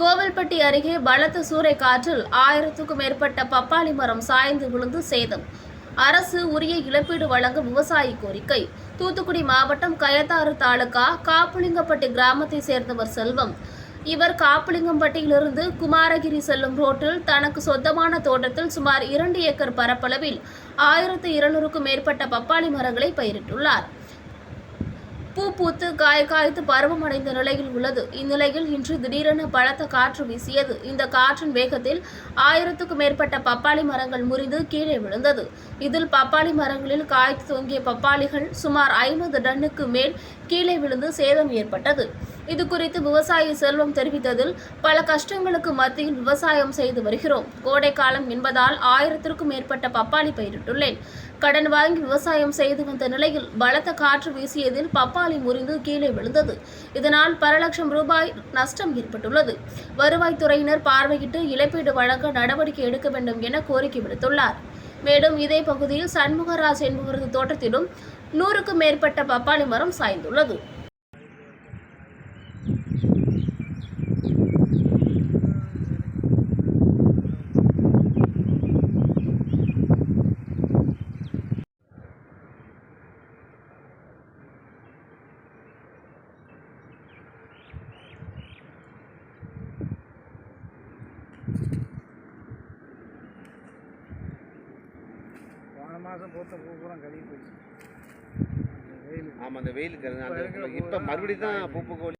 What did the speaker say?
கோவில்பட்டி அருகே பலத்த சூறை காற்றில் ஆயிரத்துக்கும் மேற்பட்ட பப்பாளி மரம் சாய்ந்து விழுந்து சேதம். அரசு உரிய இழப்பீடு வழங்க விவசாயி கோரிக்கை. தூத்துக்குடி மாவட்டம் கயத்தாறு தாலுகா காப்புலிங்கப்பட்டி கிராமத்தை சேர்ந்தவர் செல்வம். இவர் காப்புலிங்கம்பட்டியிலிருந்து குமாரகிரி செல்லும் ரோட்டில் தனக்கு சொந்தமான தோட்டத்தில் சுமார் இரண்டு ஏக்கர் பரப்பளவில் ஆயிரத்து இருநூறுக்கும் மேற்பட்ட பப்பாளி மரங்களை பயிரிட்டுள்ளார். பூ பூத்து காய காய்த்து பருவமடைந்த நிலையில் உள்ளது. இந்நிலையில் இன்று திடீரென பலத்த காற்று வீசியது. இந்த காற்றின் வேகத்தில் ஆயிரத்துக்கும் மேற்பட்ட பப்பாளி மரங்கள் முறிந்து கீழே விழுந்தது. இதில் பப்பாளி மரங்களில் காய்த்து தொங்கிய பப்பாளிகள் சுமார் ஐம்பது டன்னுக்கு மேல் கீழே விழுந்து சேதம் ஏற்பட்டது. இது குறித்து விவசாயி செல்வம் தெரிவித்ததில் பல கஷ்டங்களுக்கு மத்தியில் விவசாயம் செய்து வருகிறோம். கோடை காலம் என்பதால் ஆயிரத்திற்கும் மேற்பட்ட பப்பாளி பயிரிட்டுள்ளேன். கடன் வாங்கி விவசாயம் செய்து வந்த நிலையில் பலத்த காற்று வீசியதில் பப்பாளி முறிந்து கீழே விழுந்தது. இதனால் பல லட்சம் ரூபாய் நஷ்டம் ஏற்பட்டுள்ளது. வருவாய்த்துறையினர் பார்வையிட்டு இழப்பீடு வழங்க நடவடிக்கை எடுக்க வேண்டும் என கோரிக்கை விடுத்துள்ளார். மேலும் இதே பகுதியில் சண்முகராஜ் என்பவரது தோட்டத்திலும் நூறுக்கும் மேற்பட்ட பப்பாளி மரம் சாய்ந்துள்ளது. மாதம் பூத்த பூ பூரா கழுவி வெயில் ஆமாம் அந்த வெயிலுக்கு இப்ப மறுபடியும் தான் காயுது. பூ பூக்க